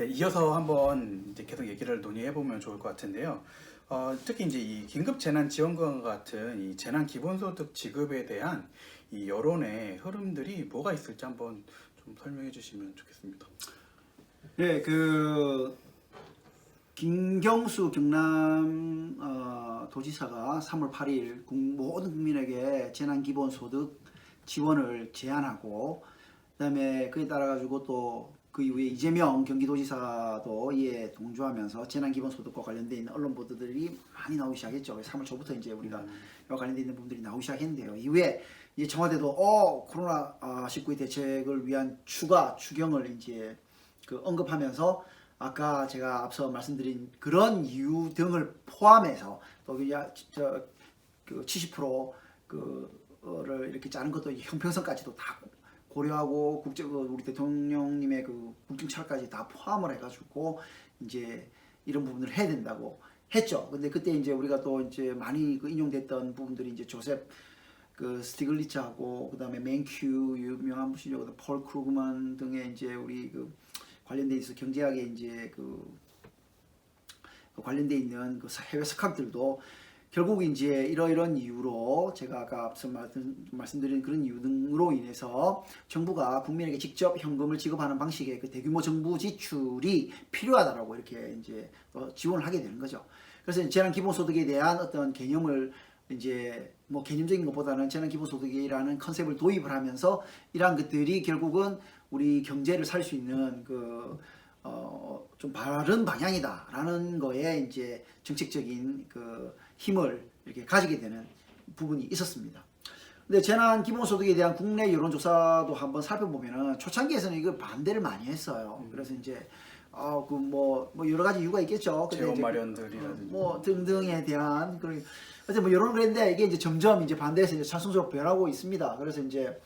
네, 이어서 한번 이제 계속 얘기를 논의해 보면 좋을 것 같은데요. 어, 특히 이제 이 긴급 재난 지원금 같은 이 재난 기본소득 지급에 대한 이 여론의 흐름들이 뭐가 있을지 한번 좀 설명해 주시면 좋겠습니다. 네, 그 김경수 경남 어, 도지사가 3월 8일 국- 모든 국민에게 재난 기본소득 지원을 제안하고 그다음에 그에 따라 가지고 또 그 이후에 이재명 경기도지사도 이에 동조하면서 재난 기본소득과 관련돼 있는 언론 보도들이 많이 나오기 시작했죠. 3월 초부터 이제 우리가 이와 관련돼 있는 부분들이 나오기 시작했는데요. 이후에 이제 청와대도 어 코로나 19 대책을 위한 추가 추경을 이제 그 언급하면서 아까 제가 앞서 말씀드린 그런 이유 등을 포함해서 또 그냥 저그 70% 그 를 이렇게 짜는 것도 형평성까지도 다 고려하고 국제 그 우리 대통령님의 그 국정 철까지 다 포함을 해가지고 이제 이런 부분을 해야 된다고 했죠. 근데 그때 이제 우리가 또 이제 많이 그 인용됐던 부분들이 이제 조셉 그 스티글리츠하고 그다음에 맨큐 유명한 분이죠. 폴 크루그만 등의 이제 우리 그 관련돼 있어 경제학에 이제 그, 그 관련돼 있는 그 해외 석학들도 결국 이제 이러이런 이유로 제가 아까 앞서 말씀, 말씀드린 그런 이유 등으로 인해서 정부가 국민에게 직접 현금을 지급하는 방식의 그 대규모 정부 지출이 필요하다라고 이렇게 이제 또 지원을 하게 되는 거죠. 그래서 재난 기본소득에 대한 어떤 개념을 이제 뭐 개념적인 것보다는 재난 기본소득이라는 컨셉을 도입을 하면서 이러한 것들이 결국은 우리 경제를 살 수 있는 그 어, 좀 바른 방향이다라는 거에 이제 정책적인 그 힘을 이렇게 가지게 되는 부분이 있었습니다. 근데 재난 기본소득에 대한 국내 여론조사도 한번 살펴보면은 초창기에서는 이걸 반대를 많이 했어요. 그래서 이제 아그뭐 뭐 여러 가지 이유가 있겠죠. 재원 이제 마련들이라든지. 뭐 등등에 대한 그런 어쨌든 뭐 여론 그랬는데 이게 이제 점점 이제 반대해서 이제 찬성적으로 변하고 있습니다. 그래서 이제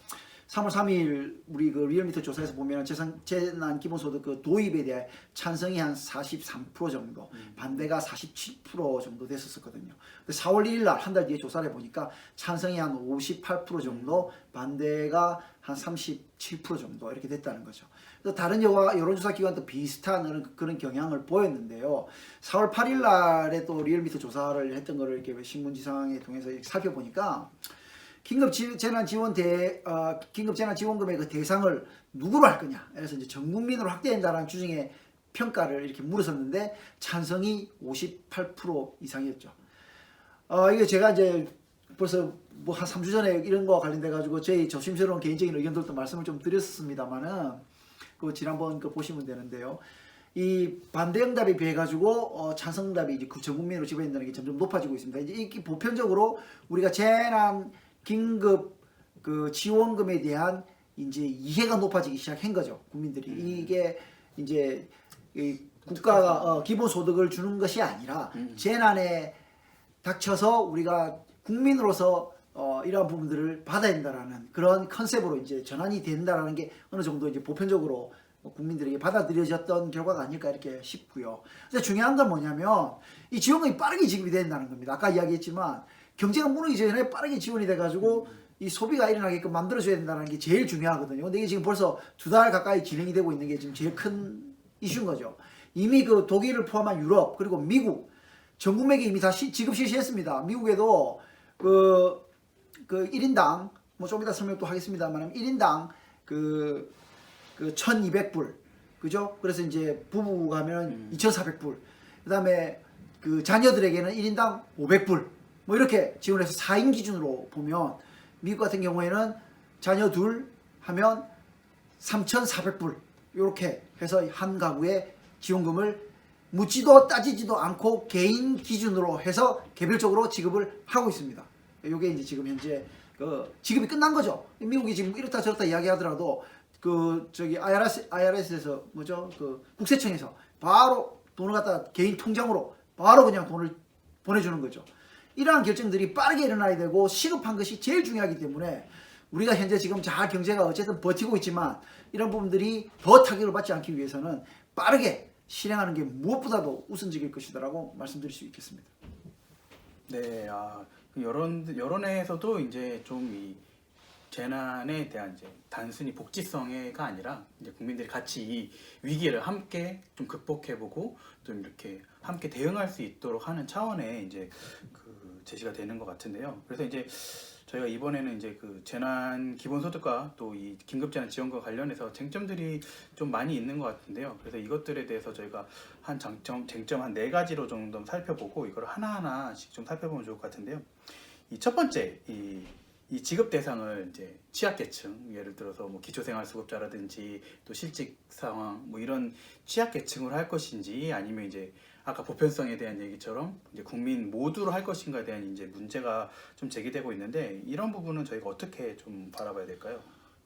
3월 3일 우리 그 리얼미터 조사에서 보면 재산 재난 기본소득 그 도입에 대해 찬성이 한 43% 정도, 반대가 47% 정도 됐었거든요. 근데 4월 1일 날 한 달 뒤에 조사를 해 보니까 찬성이 한 58% 정도, 반대가 한 37% 정도 이렇게 됐다는 거죠. 그래서 다른 여와 여론조사 기관도 비슷한 그런, 그런 경향을 보였는데요. 4월 8일 날에 또 리얼미터 조사를 했던 거를 이렇게 신문지상에 통해서 이렇게 살펴보니까 긴급 지- 재난 지원 대 어, 긴급 재난 지원금의 그 대상을 누구로 할 거냐. 그래서 이제 전 국민으로 확대된다라는 주중에 평가를 이렇게 물었었는데 찬성이 58% 이상이었죠. 어, 이게 제가 이제 벌써 뭐 한 3주 전에 이런 거와 관련돼 가지고 저희 조심스러운 개인적인 의견들도 말씀을 좀 드렸습니다만은 그 지난번 그 보시면 되는데요. 이 반대 응답에 비해 가지고 어, 찬성 응답이 이제 전 국민으로 지배된다는 게 점점 높아지고 있습니다. 이제 이 보편적으로 우리가 재난 긴급 그 지원금에 대한 이제 이해가 높아지기 시작한 거죠. 국민들이 이게 이제 이 국가가 어, 기본 소득을 주는 것이 아니라 재난에 닥쳐서 우리가 국민으로서 어, 이러한 부분들을 받아야 된다라는 그런 컨셉으로 이제 전환이 된다라는 게 어느 정도 이제 보편적으로 국민들에게 받아들여졌던 결과가 아닐까 이렇게 싶고요. 근데 중요한 건 뭐냐면 이 지원금이 빠르게 지급이 된다는 겁니다. 아까 이야기했지만 경제가 무너지기 전에 빠르게 지원이 돼가지고 이 소비가 일어나게끔 만들어줘야 된다는 게 제일 중요하거든요. 근데 이게 지금 벌써 두 달 가까이 진행이 되고 있는 게 지금 제일 큰 이슈인 거죠. 이미 그 독일을 포함한 유럽 그리고 미국 전 국민에게 이미 다 시- 지급 실시했습니다. 미국에도 그, 그 1인당, 뭐 좀 이따 설명 또 하겠습니다만, 1인당 그, 그 1200불. 그죠? 그래서 이제 부부가 하면 2400불. 그 다음에 그 자녀들에게는 1인당 500불. 뭐 이렇게 지원해서 4인 기준으로 보면, 미국 같은 경우에는 자녀 둘 하면 3,400불. 이렇게 해서 한 가구에 지원금을 묻지도 따지지도 않고 개인 기준으로 해서 개별적으로 지급을 하고 있습니다. 이게 이제 지금 현재 그 지급이 끝난 거죠. 미국이 지금 이렇다 저렇다 이야기하더라도 그 저기 IRS IRS에서 뭐죠 그 국세청에서 바로 돈을 갖다 개인 통장으로 바로 그냥 돈을 보내주는 거죠. 이러한 결정들이 빠르게 일어나야 되고 시급한 것이 제일 중요하기 때문에 우리가 현재 지금 잘 경제가 어쨌든 버티고 있지만 이런 부분들이 더 타격을 받지 않기 위해서는 빠르게 실행하는 게 무엇보다도 우선적일 것이다라고 말씀드릴 수 있겠습니다. 네, 아, 그 여론 여론에서도 이제 좀 이 재난에 대한 이제 단순히 복지성애가 아니라 이제 국민들이 같이 이 위기를 함께 좀 극복해보고 좀 이렇게 함께 대응할 수 있도록 하는 차원의 이제 그 제시가 되는 것 같은데요. 그래서 이제 저희가 이번에는 이제 그 재난 기본소득과 또 이 긴급재난 지원과 관련해서 쟁점들이 좀 많이 있는 것 같은데요. 그래서 이것들에 대해서 저희가 한 장점, 쟁점 한 네 가지로 정도 살펴보고 이걸 하나하나씩 좀 살펴보면 좋을 것 같은데요. 이 첫 번째 이, 이 지급 대상을 이제 취약계층 예를 들어서 뭐 기초생활수급자라든지 또 실직 상황 뭐 이런 취약계층으로 할 것인지 아니면 이제 아까 보편성에 대한 얘기처럼 이제 국민 모두로 할 것인가에 대한 이제 문제가 좀 제기되고 있는데 이런 부분은 저희가 어떻게 좀 바라봐야 될까요?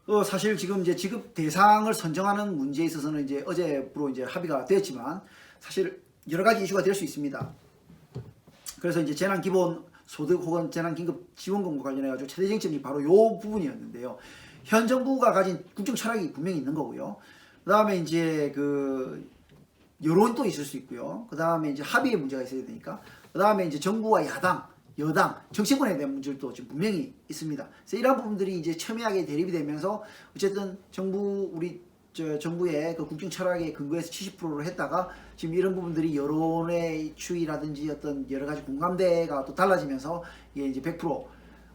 어, 사실 지금 이제 지급 대상을 선정하는 문제에 있어서는 이제 어제부로 이제 합의가 되었지만 사실 여러 가지 이슈가 될 수 있습니다. 그래서 이제 재난 기본 소득 혹은 재난 긴급 지원금과 관련해 가지고 최대 쟁점이 바로 요 부분이었는데요. 현 정부가 가진 국정 철학이 분명히 있는 거고요. 그다음에 이제 그 여론도 있을 수 있고요. 그 다음에 이제 합의의 문제가 있어야 되니까. 그 다음에 이제 정부와 야당, 여당, 정치권에 대한 문제도 지금 분명히 있습니다. 그래서 이런 부분들이 이제 첨예하게 대립이 되면서 어쨌든 정부 우리 저 정부의 그 국정 철학에 근거해서 70%를 했다가 지금 이런 부분들이 여론의 추이라든지 어떤 여러 가지 공감대가 또 달라지면서 이게 이제 100%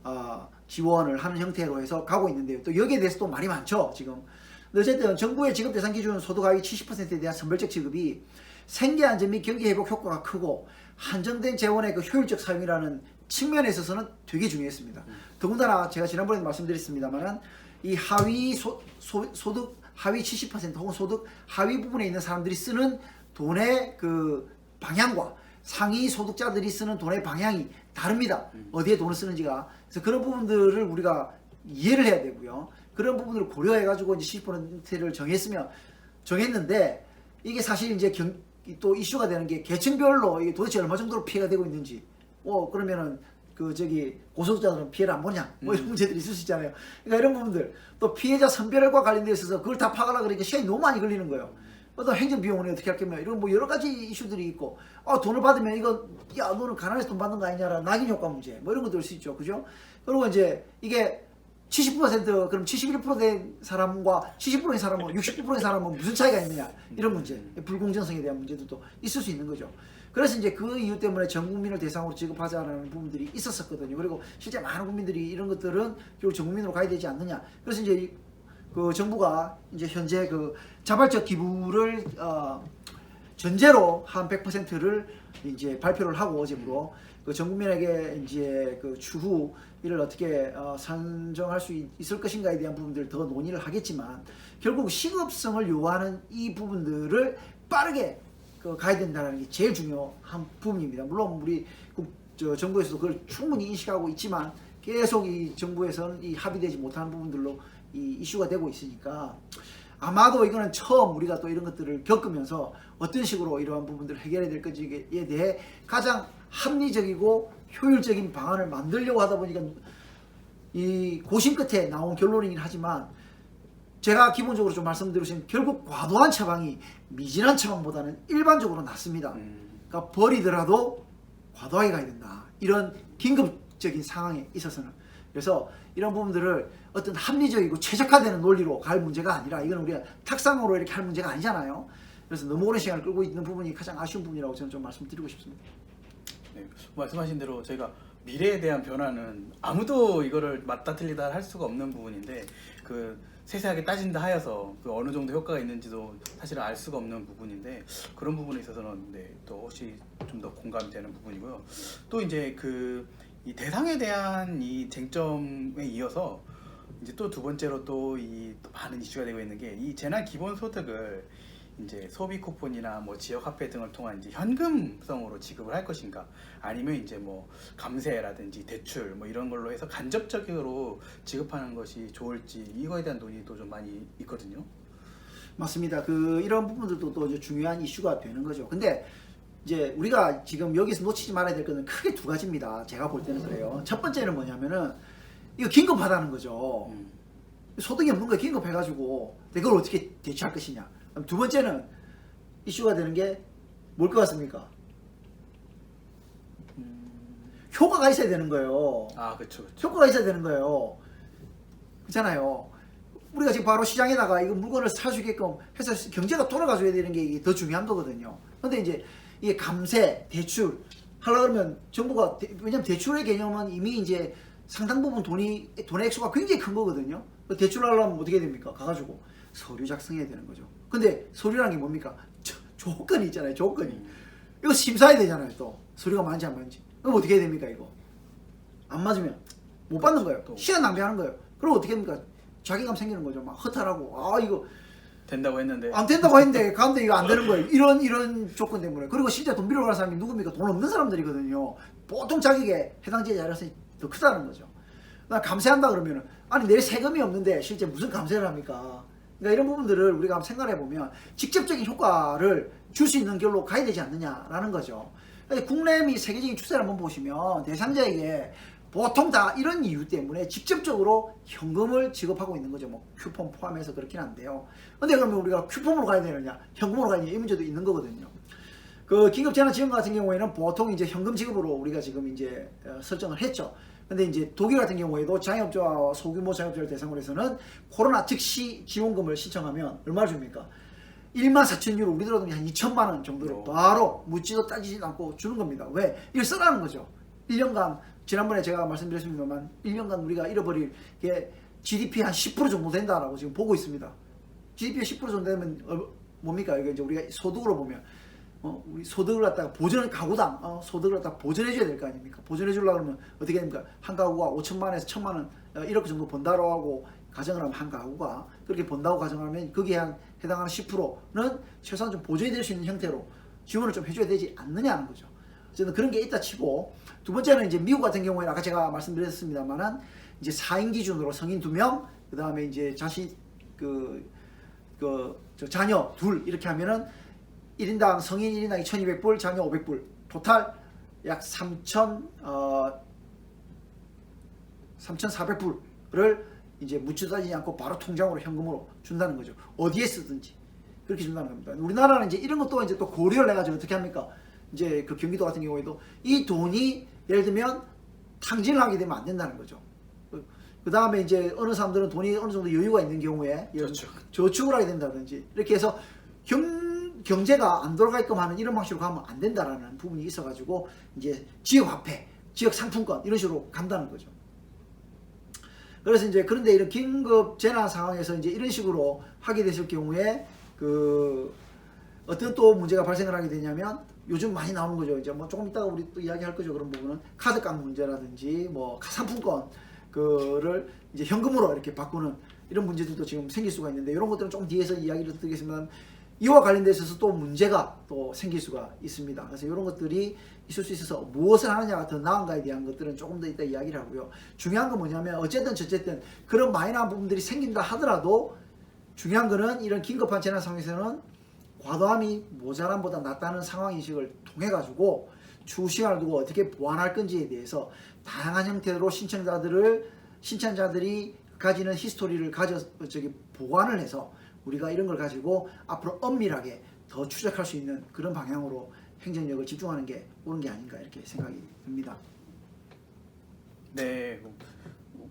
어, 지원을 하는 형태로 해서 가고 있는데요. 또 여기에 대해서 또 말이 많죠, 지금. 어쨌든 정부의 지급 대상 기준 소득 하위 70%에 대한 선별적 지급이 생계 안전 및 경기 회복 효과가 크고 한정된 재원의 그 효율적 사용이라는 측면에 있어서는 되게 중요했습니다. 더군다나 제가 지난번에 말씀드렸습니다만은 이 하위 소, 소, 소 득 하위 70% 혹은 소득 하위 부분에 있는 사람들이 쓰는 돈의 그 방향과 상위 소득자들이 쓰는 돈의 방향이 다릅니다. 어디에 돈을 쓰는지가. 그래서 그런 부분들을 우리가 이해를 해야 되고요. 그런 부분들을 고려해가지고 이제 70%를 정했으면 정했는데 이게 사실 이제 경, 또 이슈가 되는 게 계층별로 이게 도대체 얼마 정도로 피해가 되고 있는지. 어 그러면은 그 저기 고소득자들은 피해를 안 보냐 뭐 이런 문제들이 있을 수 있잖아요. 그러니까 이런 부분들 또 피해자 선별과 관련돼 있어서 그걸 다 파악하려 그러니까 시간이 너무 많이 걸리는 거예요. 또 행정 비용은 어떻게 할 거면 이런 뭐 여러 가지 이슈들이 있고 아 돈을 받으면 이거 야 너는 가난해서 돈 받는 거 아니냐라 낙인 효과 문제 뭐 이런 것도 올 수 있죠, 그죠? 그리고 이제 이게 70% 그럼 71%된 사람과 70%의 사람은 69%의 사람은 무슨 차이가 있느냐 이런 문제 불공정성에 대한 문제도 또 있을 수 있는 거죠. 그래서 이제 그 이유 때문에 전 국민을 대상으로 지급하자라는 부분들이 있었었거든요. 그리고 실제 많은 국민들이 이런 것들은 결국 전 국민으로 가야 되지 않느냐. 그래서 이제 이- 그 정부가 이제 현재 그 자발적 기부를 어 전제로 한 100%를 이제 발표를 하고 어제부로 그 전 국민에게 이제 그 추후 이를 어떻게 어 산정할 수 있- 있을 것인가에 대한 부분들을 더 논의를 하겠지만 결국 시급성을 요하는 이 부분들을 빠르게 그 가야 된다는 게 제일 중요한 부분입니다. 물론 우리 국, 저 정부에서도 그걸 충분히 인식하고 있지만 계속 이 정부에서는 이 합의되지 못하는 부분들로 이 이슈가 되고 있으니까 아마도 이거는 처음 우리가 또 이런 것들을 겪으면서 어떤 식으로 이러한 부분들을 해결해야 될 건지에 대해 가장 합리적이고 효율적인 방안을 만들려고 하다 보니까 이 고심 끝에 나온 결론이긴 하지만 제가 기본적으로 좀 말씀드리면 결국 과도한 처방이 미진한 처방보다는 일반적으로 낫습니다. 음, 그러니까 버리더라도 과도하게 가야 된다. 이런 긴급적인 상황에 있어서는. 그래서 이런 부분들을 어떤 합리적이고 최적화되는 논리로 갈 문제가 아니라 이건 우리가 탁상으로 이렇게 할 문제가 아니잖아요. 그래서 너무 오랜 시간을 끌고 있는 부분이 가장 아쉬운 부분이라고 저는 좀 말씀드리고 싶습니다. 네, 말씀하신 대로 저희가 미래에 대한 변화는 아무도 이거를 맞다 틀리다 할 수가 없는 부분인데 그 세세하게 따진다 하여서 그 어느 정도 효과가 있는지도 사실 알 수가 없는 부분인데 그런 부분에 있어서는 네, 또 혹시 좀 더 공감이 되는 부분이고요. 또 이제 그 이 대상에 대한 이 쟁점에 이어서 이제 또 두 번째로 또이 많은 이슈가 되고 있는 게 이 재난 기본 소득을 이제 소비 쿠폰이나 뭐 지역 화폐 등을 통한 이제 현금성으로 지급을 할 것인가 아니면 이제 뭐 감세라든지 대출 뭐 이런 걸로 해서 간접적으로 지급하는 것이 좋을지 이거에 대한 논의도 좀 많이 있거든요. 맞습니다. 그 이런 부분들도 또 이제 중요한 이슈가 되는 거죠. 근데 이제 우리가 지금 여기서 놓치지 말아야 될 것은 크게 두 가지입니다. 제가 볼 때는 그래요. 첫 번째는 뭐냐면은 이거 긴급하다는 거죠. 음, 소득이 없는 거 긴급해가지고 이걸 어떻게 대처할 것이냐. 두 번째는 이슈가 되는 게 뭘 것 같습니까? 효과가 있어야 되는 거예요. 아 그렇죠. 효과가 있어야 되는 거예요. 그렇잖아요. 우리가 지금 바로 시장에다가 이거 물건을 있게끔 해서 경제가 돌아가줘야 되는 게 이게 더 중요한 거거든요. 근데 이제 이게 감세, 대출 하려 그러면 정부가 대- 왜냐면 대출의 개념은 이미 이제 상당 부분 돈이 돈의 액수가 굉장히 큰 거거든요. 그 대출 하려면 어떻게 됩니까? 가가지고 서류 작성해야 되는 거죠. 근데 서류라는 게 뭡니까? 조- 조건이 있잖아요. 조건이. 이거 심사해야 되잖아요. 또 서류가 많지 안 많지. 그럼 어떻게 해야 됩니까? 이거 안 맞으면 못 받는 거예요. 또. 시간 낭비하는 거예요. 그럼 어떻게 됩니까? 자괴감 생기는 거죠. 막 허탈하고 아 이거 된다고 했는데 안 된다고 했는데 가는데 이거 안 되는 거예요. 이런 이런 조건 때문에. 그리고 실제 돈 빌려 가는 사람이 누굽니까? 돈 없는 사람들이거든요. 보통 자격에 해당되지 않아서 더 크다는 거죠. 나 감세한다 그러면은 아니 내 세금이 없는데 실제 무슨 감세를 합니까? 그러니까 이런 부분들을 우리가 한번 생각해 보면 직접적인 효과를 줄 수 있는 길로 가야 되지 않느냐라는 거죠. 근데 국내 및 세계적인 추세를 한번 보시면 대상자에게 보통 다 이런 이유 때문에 직접적으로 현금을 지급하고 있는 거죠. 뭐 쿠폰 포함해서 그렇긴 한데요. 근데 그러면 우리가 쿠폰으로 가야 되느냐, 현금으로 가야 되느냐 이 문제도 있는 거거든요. 그 긴급 재난 지원 같은 경우에는 보통 이제 현금 지급으로 우리가 지금 이제 어, 설정을 했죠. 근데 이제 독일 같은 경우에도 자영업자와 소규모 자영업자를 대상으로 해서는 코로나 즉시 지원금을 신청하면 얼마 줍니까? 1만 4천 유로 우리 들어도 한 2천만 원 정도를 오. 바로 묻지도 따지지 않고 주는 겁니다. 왜? 이걸 써라는 거죠. 1년간 지난번에 제가 말씀드렸습니다만 1년간 우리가 잃어버릴 게 GDP 한 10% 정도 된다라고 지금 보고 있습니다. GDP 10% 정도 되면 어, 뭡니까? 이게 이제 우리가 소득으로 보면 어, 우리 소득을 갖다가 보전 가구당 어, 소득을 갖다가 보전해 줘야 될 거 아닙니까? 보전해 주려고 그러면 어떻게 됩니까? 한 가구가 5천만 원에서 1천만 원 어, 1억 정도 번다고 하고 가정을 하면 한 가구가 그렇게 번다고 가정을 하면 거기에 한 해당하는 10%는 최소한 좀 보전이 될 수 있는 형태로 지원을 좀 해줘야 되지 않느냐는 거죠. 어쨌든 그런 게 있다 치고 두 번째는 이제 미국 같은 경우에는 아까 제가 말씀드렸습니다만은 이제 4인 기준으로 성인 2명 그 다음에 이제 자식 그, 그, 저 자녀 둘 이렇게 하면은 1인당 성인 1인당 2,200불, 자녀 500불, 토탈 약 3,000, 어, 3,400불을 이제 묻지도 따지지 않고 바로 통장으로 현금으로 준다는 거죠. 어디에 쓰든지 그렇게 준다는 겁니다. 우리나라는 이제 이런 것도 이제 또 고려를 해가지고 어떻게 합니까? 이제 그 경기도 같은 경우에도 이 돈이 예를 들면 탕진을 하게 되면 안 된다는 거죠. 그 다음에 이제 어느 사람들은 돈이 어느 정도 여유가 있는 경우에 저축. 저축을 하게 된다든지 이렇게 해서 경, 경제가 안 돌아가게끔 하는 이런 방식으로 가면 안 된다라는 부분이 있어가지고 이제 지역 화폐, 지역 상품권 이런 식으로 간다는 거죠. 그래서 이제 그런데 이런 긴급 재난 상황에서 이제 이런 식으로 하게 됐을 경우에 그 어떤 또 문제가 발생을 하게 되냐면 요즘 많이 나오는 거죠. 이제 뭐 조금 이따가 우리 또 이야기할 거죠. 그런 부분은 카드값 문제라든지 뭐 상품권 그를 이제 현금으로 이렇게 바꾸는 이런 문제들도 지금 생길 수가 있는데 이런 것들은 조금 뒤에서 이야기를 드리겠습니다. 이와 관련돼 있어서 또 문제가 또 생길 수가 있습니다. 그래서 이런 것들이 있을 수 있어서 무엇을 하느냐가 더 나은가에 대한 것들은 조금 더 이따 이야기를 하고요. 중요한 건 뭐냐면 어쨌든 저쨌든 그런 마이너한 부분들이 생긴다 하더라도 중요한 거는 이런 긴급한 재난 상황에서는 과도함이 모자람보다 낫다는 상황 인식을 통해 가지고 추후 시간을 두고 어떻게 보완할 건지에 대해서 다양한 형태로 신청자들을 신청자들이 가지는 히스토리를 가져 저기 보완을 해서 우리가 이런 걸 가지고 앞으로 엄밀하게 더 추적할 수 있는 그런 방향으로 행정력을 집중하는 게 옳은 게 아닌가 이렇게 생각이 듭니다. 네,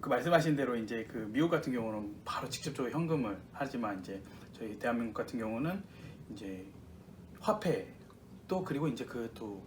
그 말씀하신 대로 이제 그 미국 같은 경우는 바로 직접적으로 현금을 하지만 이제 저희 대한민국 같은 경우는 이제 화폐 또 그리고 이제 그 또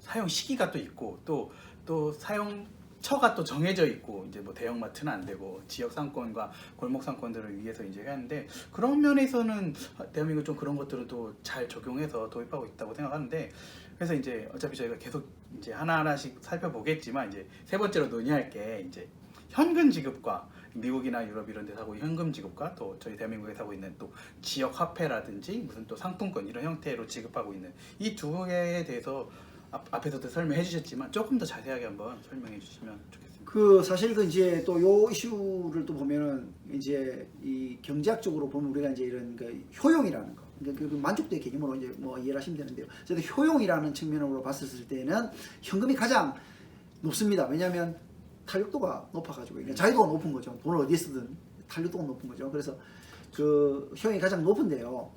사용 시기가 또 있고 또또 사용 처가 또 정해져 있고 이제 뭐 대형마트는 안 되고 지역 상권과 골목 상권들을 위해서 이제 하는데 그런 면에서는 대한민국 좀 그런 것들은 또 잘 적용해서 도입하고 있다고 생각하는데 그래서 이제 어차피 저희가 계속 이제 하나하나씩 살펴보겠지만 이제 세 번째로 논의할 게 이제 현금 지급과 미국이나 유럽 이런 데서 하고 현금 지급과 또 저희 대한민국에서 하고 있는 또 지역 화폐라든지 무슨 또 상품권 이런 형태로 지급하고 있는 이 두 개에 대해서 앞, 앞에서도 설명해 주셨지만 조금 더 자세하게 한번 설명해 주시면 좋겠습니다. 그 사실 그 이제 또 요 이슈를 또 보면은 이제 이 경제학적으로 보면 우리가 이제 이런 그 효용이라는 거, 그러니까 그 만족도의 개념으로 이제 뭐 이해를 하시면 되는데요. 저도 효용이라는 측면으로 봤을 때는 현금이 가장 높습니다. 왜냐하면 탄력도가 높아가지고 그러니까 자유도가 높은 거죠. 돈을 어디에 쓰든 탄력도가 높은 거죠. 그래서 그 효용이 가장 높은데요.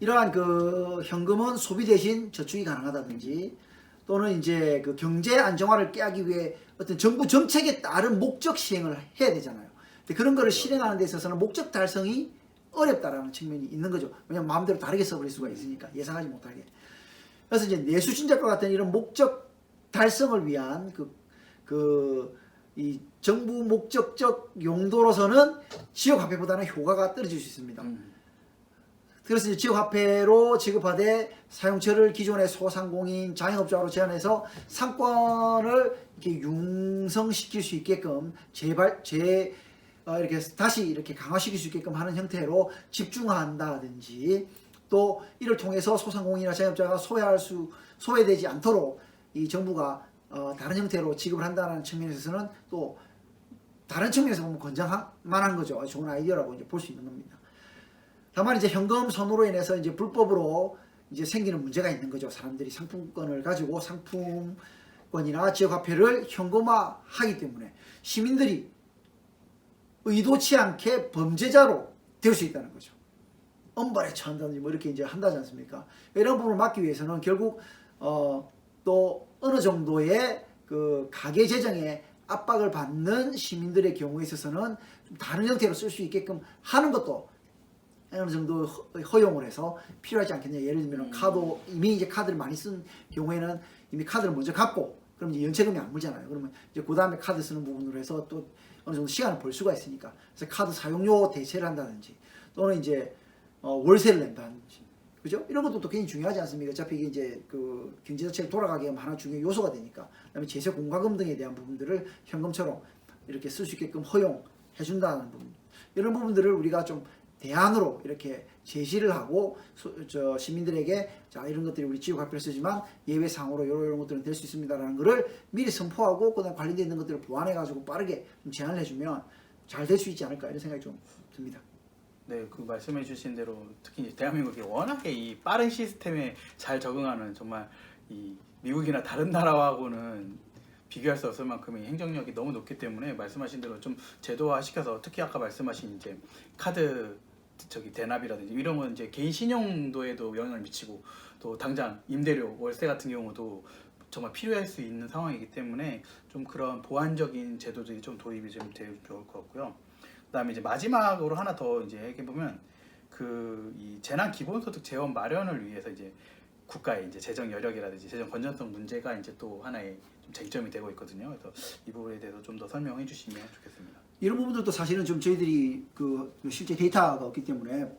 이러한 그 현금은 소비 대신 저축이 가능하다든지 또는 이제 그 경제 안정화를 깨기 위해 어떤 정부 정책에 따른 목적 시행을 해야 되잖아요. 근데 그런 거를 실행하는 데 있어서는 목적 달성이 어렵다라는 측면이 있는 거죠. 왜냐면 마음대로 다르게 써버릴 수가 있으니까 예상하지 못하게. 그래서 이제 내수 진작과 같은 이런 목적 달성을 위한 그, 그, 이 정부 목적적 용도로서는 지역 화폐보다는 효과가 떨어질 수 있습니다. 음. 그래서 이제 지역화폐로 지급하되 사용처를 기존의 소상공인 자영업자로 제한해서 상권을 이렇게 융성시킬 수 있게끔 재발 재 어, 이렇게 다시 이렇게 강화시킬 수 있게끔 하는 형태로 집중한다든지 또 이를 통해서 소상공인이나 자영업자가 소외할 수 소외되지 않도록 이 정부가 어, 다른 형태로 지급을 한다는 측면에서는 또 다른 측면에서 보면 건장할 만한 거죠. 좋은 아이디어라고 이제 볼 수 있는 겁니다. 다만 이제 현금 선호로 인해서 이제 불법으로 이제 생기는 문제가 있는 거죠. 사람들이 상품권을 가지고 상품권이나 지역화폐를 현금화하기 때문에 시민들이 의도치 않게 범죄자로 될 수 있다는 거죠. 엄벌에 처한다든지 뭐 이렇게 이제 한다지 않습니까? 이런 부분을 막기 위해서는 결국 어, 또 어느 정도의 그 가계 재정에 압박을 받는 시민들의 경우에 있어서는 좀 다른 형태로 쓸 수 있게끔 하는 것도 어느 정도 허- 허용을 해서 필요하지 않겠냐. 예를 들면 카드 이미 이제 카드를 많이 쓴 경우에는 이미 카드를 먼저 갚고 그럼 이제 연체금이 안 물잖아요. 그러면 이제 그 다음에 카드 쓰는 부분으로 해서 또 어느 정도 시간을 벌 수가 있으니까 그래서 카드 사용료 대체를 한다든지 또는 이제 어, 월세를 낸다든지 그죠? 이런 것도 또 굉장히 중요하지 않습니까? 어차피 이게 이제 그 경제 자체가 돌아가게 하면 하나 중요한 요소가 되니까 그다음에 제세 공과금 등에 대한 부분들을 현금처럼 이렇게 쓸 수 있게끔 허용해 준다는 부분 이런 부분들을 우리가 좀 대안으로 이렇게 제시를 하고 소- 저 시민들에게 자 이런 것들이 우리 지역 화폐를 쓰지만 예외 상으로 이런 이런 것들은 될 수 있습니다라는 거를 미리 선포하고 그다음 관련돼 있는 것들을 보완해 가지고 빠르게 좀 제안을 해주면 잘 될 수 있지 않을까 이런 생각이 좀 듭니다. 네, 그 말씀해 주신 대로 특히 이제 대한민국이 워낙에 이 빠른 시스템에 잘 적응하는 정말 이 미국이나 다른 나라하고는 비교할 수 없을 만큼의 행정력이 너무 높기 때문에 말씀하신 대로 좀 제도화 시켜서 특히 아까 말씀하신 이제 카드 저기 대납이라든지 이런 건 이제 개인 신용도에도 영향을 미치고 또 당장 임대료 월세 같은 경우도 정말 필요할 수 있는 상황이기 때문에 좀 그런 보완적인 제도들이 좀 도입이 좀 되면 좋을 것 같고요. 그다음에 이제 마지막으로 하나 더 이제 얘기해 보면 그 이 재난 기본소득 재원 마련을 위해서 이제 국가의 이제 재정 여력이라든지 재정 건전성 문제가 이제 또 하나의 좀 쟁점이 되고 있거든요. 그래서 이 부분에 대해서 좀 더 설명해 주시면 좋겠습니다. 이런 부분들도 사실은 좀 저희들이 그 실제 데이터가 없기 때문에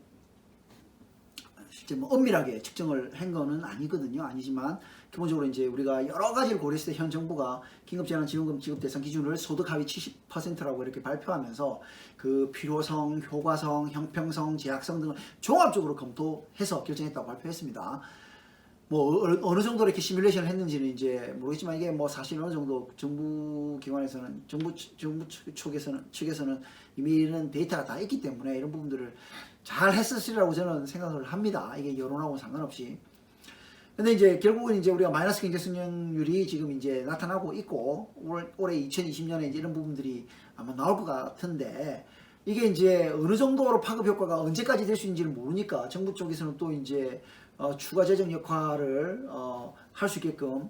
실제 뭐 엄밀하게 측정을 한 거는 아니거든요. 아니지만 기본적으로 이제 우리가 여러 가지를 고려했을 때 현 정부가 긴급재난지원금 지급 대상 기준을 소득 하위 70%라고 이렇게 발표하면서 그 필요성, 효과성, 형평성, 제약성 등을 종합적으로 검토해서 결정했다고 발표했습니다. 뭐 어- 어느 정도 이렇게 시뮬레이션을 했는지는 이제 모르겠지만 이게 뭐 사실 어느 정도 정부 기관에서는 정부 측- 정부 측- 측에서는 측에서는 이미는 데이터가 다 있기 때문에 이런 부분들을 잘 했었으리라고 저는 생각을 합니다. 이게 여론하고 상관없이. 근데 이제 결국은 이제 우리가 마이너스 경제 성장률이 지금 이제 나타나고 있고 올, 올해 2020년에 이제 이런 부분들이 아마 나올 것 같은데 이게 이제 어느 정도로 파급 효과가 언제까지 될 수 있는지를 모르니까 정부 쪽에서는 또 이제 어, 추가 재정 역할을 어, 할 수 있게끔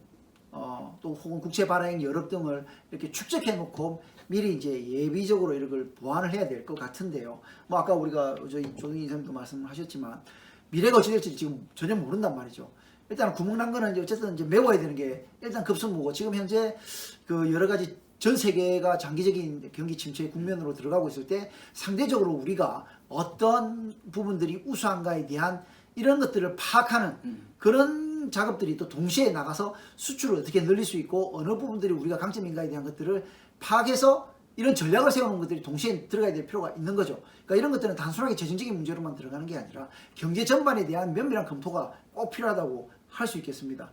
어, 또 혹은 국채 발행 여력 등을 이렇게 축적해 놓고 미리 이제 예비적으로 이런 걸 보완을 해야 될 것 같은데요. 뭐 아까 우리가 저희 조동희 선생님도 말씀하셨지만 미래가 어찌 될지 지금 전혀 모른단 말이죠. 일단 구멍 난 거는 이제 어쨌든 이제 메워야 되는 게 일단 급선무고 지금 현재 그 여러 가지 전 세계가 장기적인 경기 침체 국면으로 들어가고 있을 때 상대적으로 우리가 어떤 부분들이 우수한가에 대한 이런 것들을 파악하는 그런 작업들이 또 동시에 나가서 수출을 어떻게 늘릴 수 있고 어느 부분들이 우리가 강점인가에 대한 것들을 파악해서 이런 전략을 세우는 것들이 동시에 들어가야 될 필요가 있는 거죠. 그러니까 이런 것들은 단순하게 재정적인 문제로만 들어가는 게 아니라 경제 전반에 대한 면밀한 검토가 꼭 필요하다고 할 수 있겠습니다.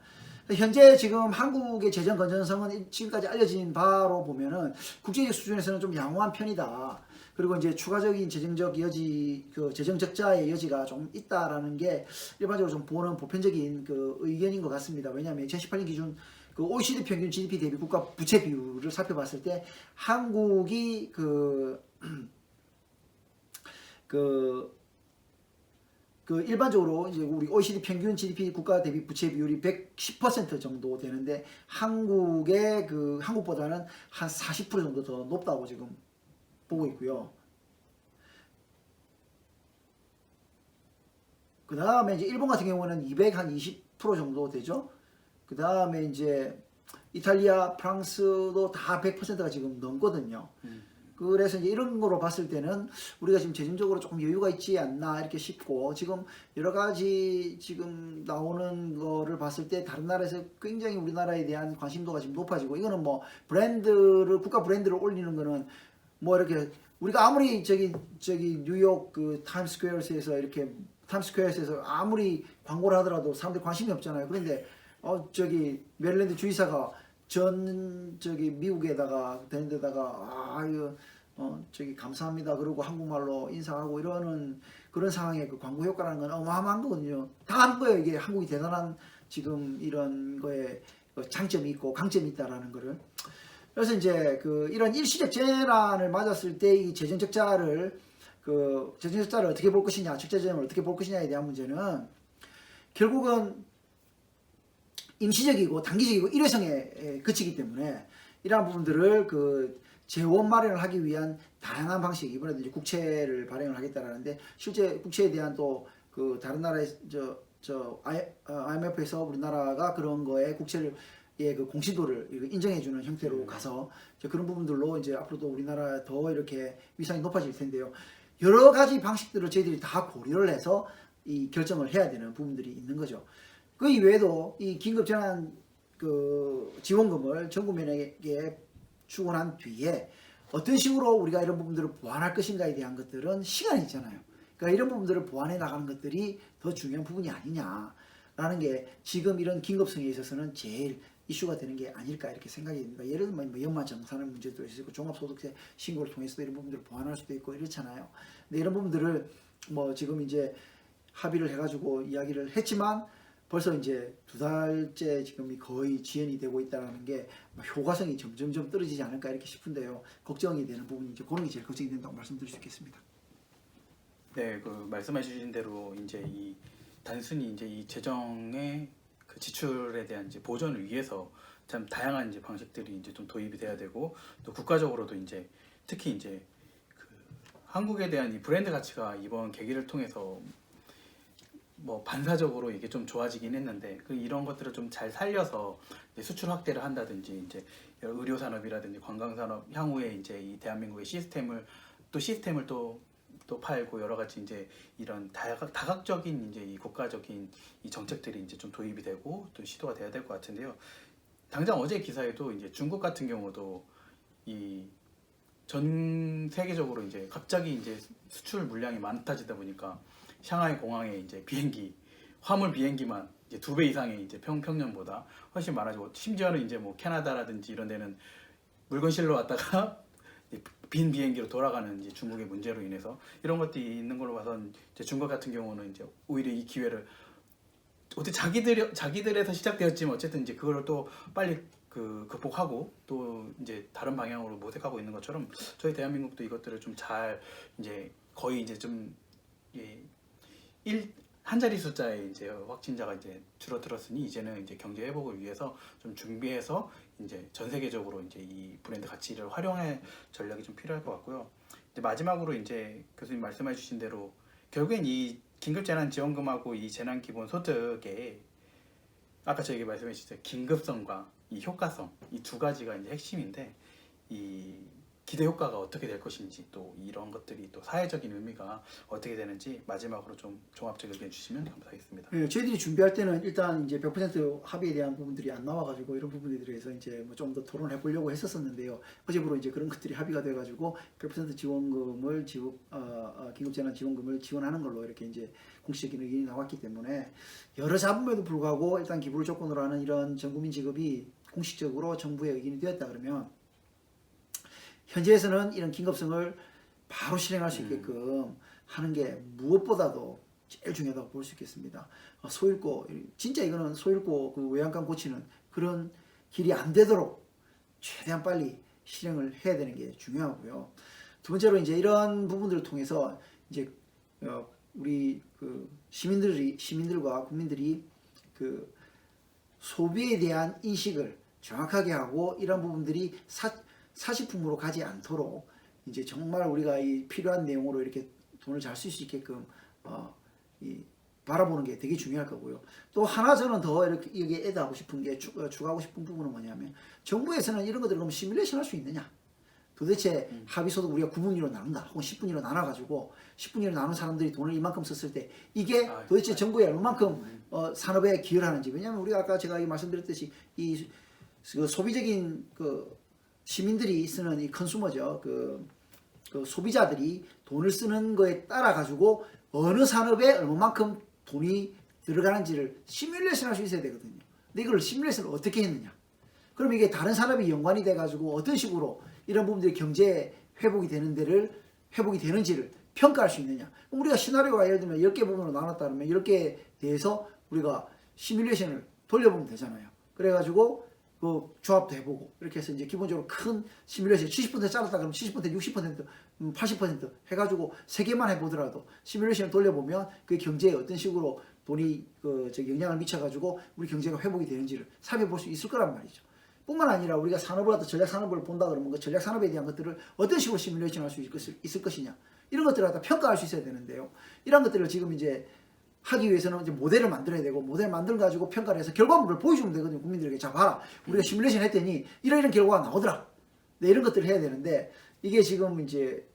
현재 지금 한국의 재정 건전성은 지금까지 알려진 바로 보면은 국제적 수준에서는 좀 양호한 편이다. 그리고 이제 추가적인 재정적 여지, 그 재정 적자의 여지가 좀 있다라는 게 일반적으로 좀 보는 보편적인 그 의견인 것 같습니다. 왜냐하면 2018년 기준 그 OECD 평균 GDP 대비 국가 부채 비율을 살펴봤을 때 한국이 그, 그, 그 일반적으로 이제 우리 OECD 평균 GDP 국가 대비 부채 비율이 110% 정도 되는데 한국의 그 한국보다는 한 40% 정도 더 높다고 지금 보고 있고요. 그 다음에 이제 일본 같은 경우는 200한20% 정도 되죠. 그 다음에 이제 이탈리아, 프랑스도 다 100%가 지금 넘거든요. 음. 그래서 이제 이런 거로 봤을 때는 우리가 지금 재정적으로 조금 여유가 있지 않나 이렇게 싶고 지금 여러 가지 지금 나오는 거를 봤을 때 다른 나라에서 굉장히 우리나라에 대한 관심도가 지금 높아지고 이거는 뭐 브랜드를 국가 브랜드를 올리는 거는 뭐 이렇게 우리가 아무리 저기 저기 뉴욕 그 타임스퀘어에서 이렇게 타임스퀘어에서 아무리 광고를 하더라도 사람들이 관심이 없잖아요. 그런데 어 저기 메릴랜드 주지사가 전 저기 미국에다가 되는 데다가 아유 어 저기 감사합니다 그러고 한국말로 인사하고 이러는 그런 상황에 그 광고 효과라는 건 어마어마한 거거든요. 다 한 거예요. 이게 한국이 대단한 지금 이런 거에 그 장점이 있고 강점이 있다라는 거를. 그래서 이제 그 이런 일시적 재난을 맞았을 때 이 재정 적자를 그 재정 적자를 어떻게 볼 것이냐, 적자 재정을 어떻게 볼 것이냐에 대한 문제는 결국은 임시적이고 단기적이고 일회성에 그치기 때문에 이러한 부분들을 그 재원 마련을 하기 위한 다양한 방식 이번에도 이제 국채를 발행을 하겠다라는데 실제 국채에 대한 또 그 다른 나라의 저 저 IMF에서 우리나라가 그런 거에 국채를 예 그 공시도를 이렇게 인정해주는 형태로 가서 이제 그런 부분들로 이제 앞으로도 우리나라 더 이렇게 위상이 높아질 텐데요. 여러 가지 방식들을 저희들이 다 고려를 해서 이 결정을 해야 되는 부분들이 있는 거죠. 그 이외에도 이 긴급 재난 그 지원금을 전 국민에게 주고 난 뒤에 어떤 식으로 우리가 이런 부분들을 보완할 것인가에 대한 것들은 시간이 있잖아요. 그러니까 이런 부분들을 보완해 나가는 것들이 더 중요한 부분이 아니냐라는 게 지금 이런 긴급성에 있어서는 제일 이슈가 되는 게 아닐까 이렇게 생각이 듭니다. 예를 들면 뭐 연말 정산의 문제도 있고 종합소득세 신고를 통해서도 이런 부분들을 보완할 수도 있고 이렇잖아요. 근데 이런 부분들을 뭐 지금 이제 합의를 해가지고 이야기를 했지만 벌써 이제 두 달째 지금 거의 지연이 되고 있다는 게뭐 효과성이 점점점 떨어지지 않을까 이렇게 싶은데요. 걱정이 되는 부분이 이제 그런 게 제일 걱정이 된다고 말씀드릴 수 있겠습니다. 네, 그 말씀해 주신 대로 이제 이 단순히 이제 이 재정의 그 지출에 대한 이제 보전을 위해서 참 다양한 이제 방식들이 이제 좀 도입이 돼야 되고 또 국가적으로도 이제 특히 이제 그 한국에 대한 이 브랜드 가치가 이번 계기를 통해서 뭐 반사적으로 이게 좀 좋아지긴 했는데 그 이런 것들을 좀 잘 살려서 이제 수출 확대를 한다든지 이제 의료 산업이라든지 관광 산업 향후에 이제 이 대한민국의 시스템을 또 시스템을 또 또 팔고 여러 가지 이제 이런 다각, 다각적인 이제 이 국가적인 이 정책들이 이제 좀 도입이 되고 또 시도가 돼야 될 것 같은데요. 당장 어제 기사에도 이제 중국 같은 경우도 이 전 세계적으로 이제 갑자기 이제 수출 물량이 많아지다 보니까 샹하이 공항에 이제 비행기 화물 비행기만 이제 두 배 이상의 이제 평 평년보다 훨씬 많아지고 심지어는 이제 뭐 캐나다라든지 이런 데는 물건 실러 왔다가 빈 비행기로 돌아가는 이제 중국의 문제로 인해서 이런 것들이 있는 걸로 봐선 이제 중국 같은 경우는 이제 오히려 이 기회를 어떻게 자기들 자기들에서 시작되었지만 어쨌든 이제 그걸 또 빨리 그 극복하고 또 이제 다른 방향으로 모색하고 있는 것처럼 저희 대한민국도 이것들을 좀 잘 이제 거의 이제 좀 예, 일, 한 자리 숫자의 이제 확진자가 이제 줄어들었으니 이제는 이제 경제 회복을 위해서 좀 준비해서 이제 전 세계적으로 이제 이 브랜드 가치를 활용할 전략이 좀 필요할 것 같고요. 이제 마지막으로 이제 교수님 말씀해 주신 대로 결국엔 이 긴급 재난 지원금하고 이 재난 기본 소득에 아까 저에게 말씀해 주셨죠 긴급성과 이 효과성 이 두 가지가 이제 핵심인데 이 기대 효과가 어떻게 될 것인지 또 이런 것들이 또 사회적인 의미가 어떻게 되는지 마지막으로 좀 종합적 의견 주시면 감사하겠습니다. 네, 저희들이 준비할 때는 일단 이제 100% 합의에 대한 부분들이 안 나와가지고 이런 부분에 대해서 이제 뭐 좀 더 토론을 해보려고 했었었는데요. 어제부로 이제 그런 것들이 합의가 돼가지고 100% 지원금을 지원, 어, 어, 긴급재난 지원금을 지원하는 걸로 이렇게 이제 공식적인 의견이 나왔기 때문에 여러 잡음에도 불구하고 일단 기부를 조건으로 하는 이런 전국민 지급이 공식적으로 정부의 의견이 되었다 그러면 현재에서는 이런 긴급성을 바로 실행할 수 있게끔 하는 게 무엇보다도 제일 중요하다고 볼 수 있겠습니다. 어, 소잃고 진짜 이거는 소잃고 그 외양간 고치는 그런 길이 안 되도록 최대한 빨리 실행을 해야 되는 게 중요하고요. 두 번째로 이제 이런 부분들을 통해서 이제 어, 우리 그 시민들이 시민들과 국민들이 그 소비에 대한 인식을 정확하게 하고 이런 부분들이 사, 사식품으로 가지 않도록 이제 정말 우리가 이 필요한 내용으로 이렇게 돈을 잘 쓸 수 있게끔 어, 이 바라보는 게 되게 중요할 거고요. 또 하나 저는 더 이렇게 여기에 애드하고 싶은 게 추, 어, 추가하고 싶은 부분은 뭐냐면 정부에서는 이런 것들을 그럼 시뮬레이션 할 수 있느냐? 도대체 합의소득 우리가 9분위로 나눈다. 혹은 10분위로 나눠가지고 10분위로 나눈 사람들이 돈을 이만큼 썼을 때 이게 아, 도대체 정부에 얼마만큼 어, 산업에 기여를 하는지. 왜냐하면 우리가 아까 제가 이 말씀드렸듯이 이 그 소비적인 그 시민들이 쓰는 이 컨슈머죠 그, 그 소비자들이 돈을 쓰는 거에 따라 가지고 어느 산업에 얼마만큼 돈이 들어가는지를 시뮬레이션 할 수 있어야 되거든요. 근데 이걸 시뮬레이션을 어떻게 했느냐? 그럼 이게 다른 산업이 연관이 돼 가지고 어떤 식으로 이런 부분들이 경제 회복이 되는 데를 회복이 되는지를 평가할 수 있느냐? 우리가 시나리오가 예를 들면 10개 부분으로 나눴다 그러면 10개에 대해서 우리가 시뮬레이션을 돌려보면 되잖아요. 그래 가지고 그 조합도 해보고 이렇게 해서 이제 기본적으로 큰 시뮬레이션 70% 잘랐다 그러면 70% 60% 음, 80% 해가지고 세 개만 해보더라도 시뮬레이션을 돌려보면 그 경제에 어떤 식으로 돈이 그 저기 영향을 미쳐가지고 우리 경제가 회복이 되는지를 살펴볼 수 있을 거란 말이죠. 뿐만 아니라 우리가 산업을 하다 전략 산업을 본다 그러면 그 전략 산업에 대한 것들을 어떤 식으로 시뮬레이션 할 수 있을 것이냐 이런 것들을 갖다 평가할 수 있어야 되는데요. 이런 것들을 지금 이제 하기 위해서는 이제 모델을 만들어야 되고 모델 만들 가지고 평가를 해서 결과물을 보여주면 되거든요 국민들에게. 자 봐라. 우리가 시뮬레이션 했더니 이런 이런 결과가 나오더라 네, 이런 것들을 해야 되는데 이게 지금 이제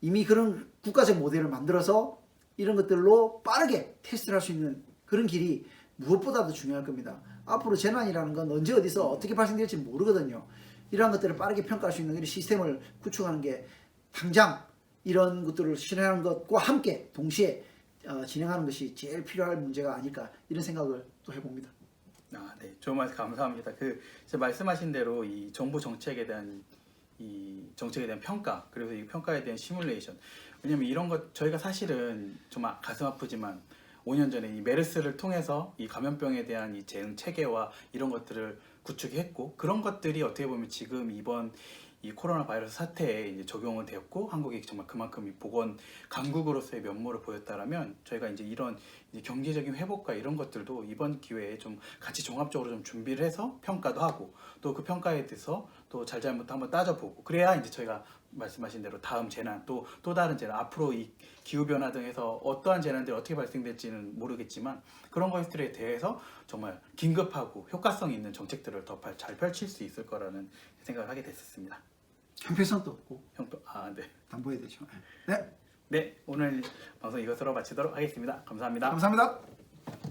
이미 그런 국가적 모델을 만들어서 이런 것들로 빠르게 테스트를 할 수 있는 그런 길이 무엇보다도 중요할 겁니다. 앞으로 재난이라는 건 언제 어디서 어떻게 발생될지 모르거든요. 이러한 것들을 빠르게 평가할 수 있는 이런 시스템을 구축하는 게 당장 이런 것들을 실행하는 것과 함께 동시에 어, 진행하는 것이 제일 필요할 문제가 아닐까 이런 생각을 또 해봅니다. 아, 네. 좋은 말씀 감사합니다. 그, 말씀하신 대로 이 정부 정책에 대한 이 정책에 대한 평가, 그리고 이 평가에 대한 시뮬레이션. 왜냐면 이런 것, 저희가 사실은 좀 아- 가슴 아프지만 5년 전에 이 메르스를 통해서 이 감염병에 대한 이 대응 체계와 이런 것들을 구축했고, 그런 것들이 어떻게 보면 지금 이번 이 코로나 바이러스 사태에 이제 적용은 되었고 한국이 정말 그만큼 이 보건 강국으로서의 면모를 보였다라면 저희가 이제 이런 이제 경제적인 회복과 이런 것들도 이번 기회에 좀 같이 종합적으로 좀 준비를 해서 평가도 하고 또 그 평가에 대해서 또 잘잘못 한번 따져보고 그래야 이제 저희가 말씀하신 대로 다음 재난 또 또 다른 재난 앞으로 이 기후 변화 등에서 어떠한 재난들이 어떻게 발생될지는 모르겠지만 그런 것들에 대해서 정말 긴급하고 효과성 있는 정책들을 더 잘 펼칠 수 있을 거라는 생각을 하게 됐었습니다. 형평성도 없고 형도 아 네. 담보해야 되죠. 네, 네 오늘 방송 이것으로 마치도록 하겠습니다. 감사합니다. 감사합니다.